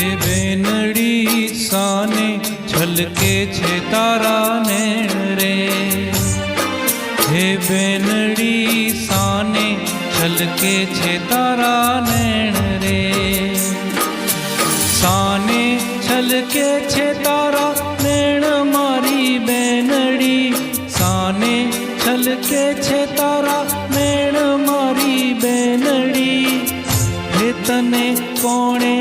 છે બેનડી સાને છલકે છે તારા ને રે હે બેનડી સાને છલકે છે તારા નૈણ રે સાને છલકે છે તારા નૈણ મારી બેનડી સાને છલકે છે તારા નૈણ મારી બેનડી હે તને કોણે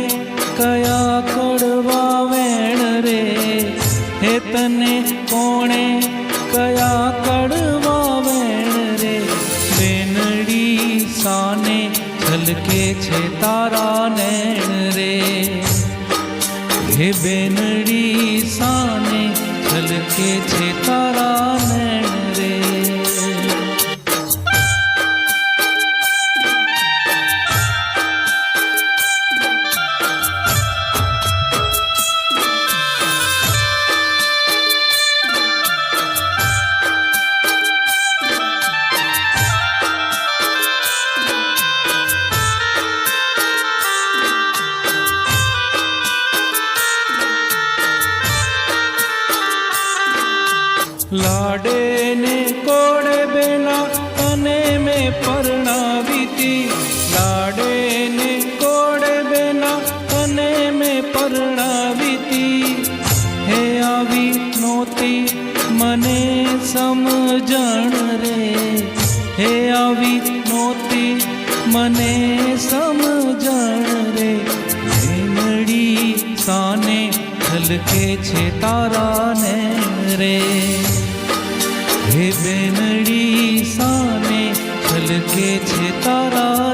કયા કડવા વેણ રે? હે તને કોણે કયા કડવા વેણ રે? બેનડી સાને છલકે છે તારા નૈણ રે. હે બેનડી સાને છલકે છે તારા લાડે ને કોડે બેના તને મેં પરણાવીતી લાડે ને કોડે બેના તને મેં પરણાવીતી હે આવી નહોતી મને સમજણ રે. હે આવી નહોતી મને સમજણ રે. મેનડી સાને છલકે છે તારા નૈણ રે હે બેનડી સામે છલકે છે તારા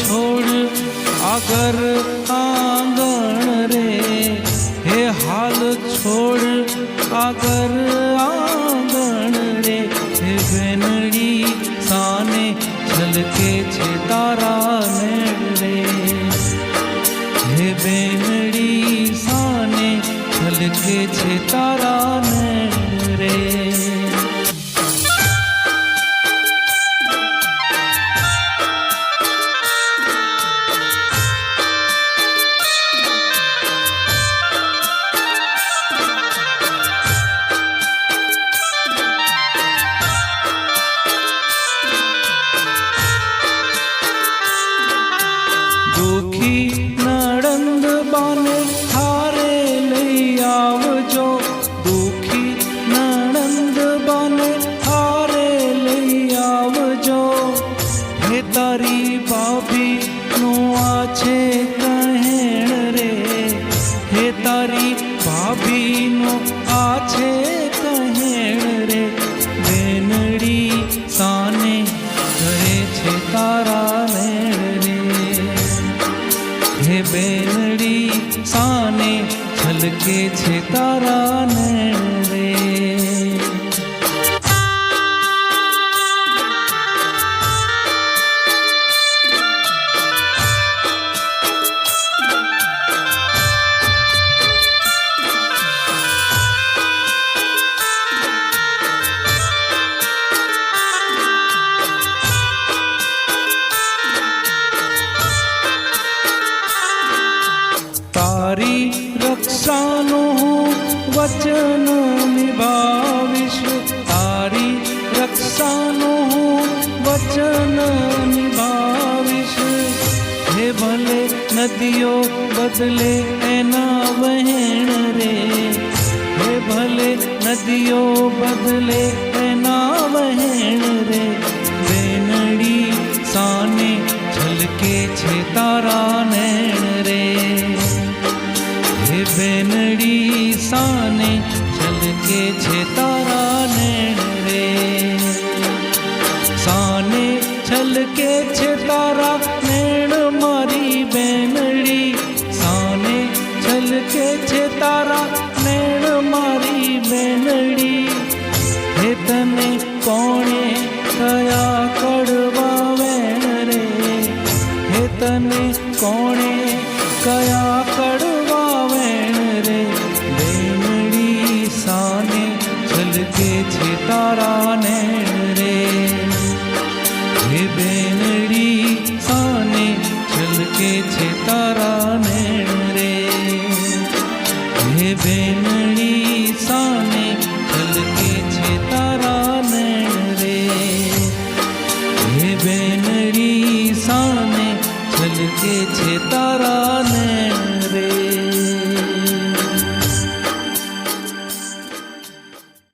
છોડ આગર આંગણ રે, હે હાલ છોડ આગર આંગણ રે, હે બેનડી સાને છલકે છે બાને હારે લઈ આવજો. દુખી નણંદ બાને હારે લઈ આવજો. હે તારી ભાભી નું આ છે કહેણ રે. હે તારી ભાભી નું આ છે કહેણ રે. બેનડી સાને કહે છે તારા રે હે બેનડી સાને છલકે છે તારા નૈણ તારી રક્ષાનું વચન નિભાવીશ. તારી રક્ષાનું વચન નિભાવીશ. હે ભલે નદીઓ બદલે એના વહેણ રે. હે ભલે નદીઓ બદલે એના વહેણ રે. વેનડી સાને છલકે છે તારા નૈણ રે સાને છલકે છે તારા નૈણ મારી બેનડી. સાને છલકે છે તારા નૈણ મારી બેનડી. હે તને કોણે કયા કડવા વેણ રે? હે તને કોણે કયા કડવા છે તારા નૈણ રે? હે બેનડી, સાને છલકે છે તારા નૈણ રે? હે બેનડી, સાને છલકે છે તારા નૈણ રે? હે બેનડી, સાને છલકે છે તારા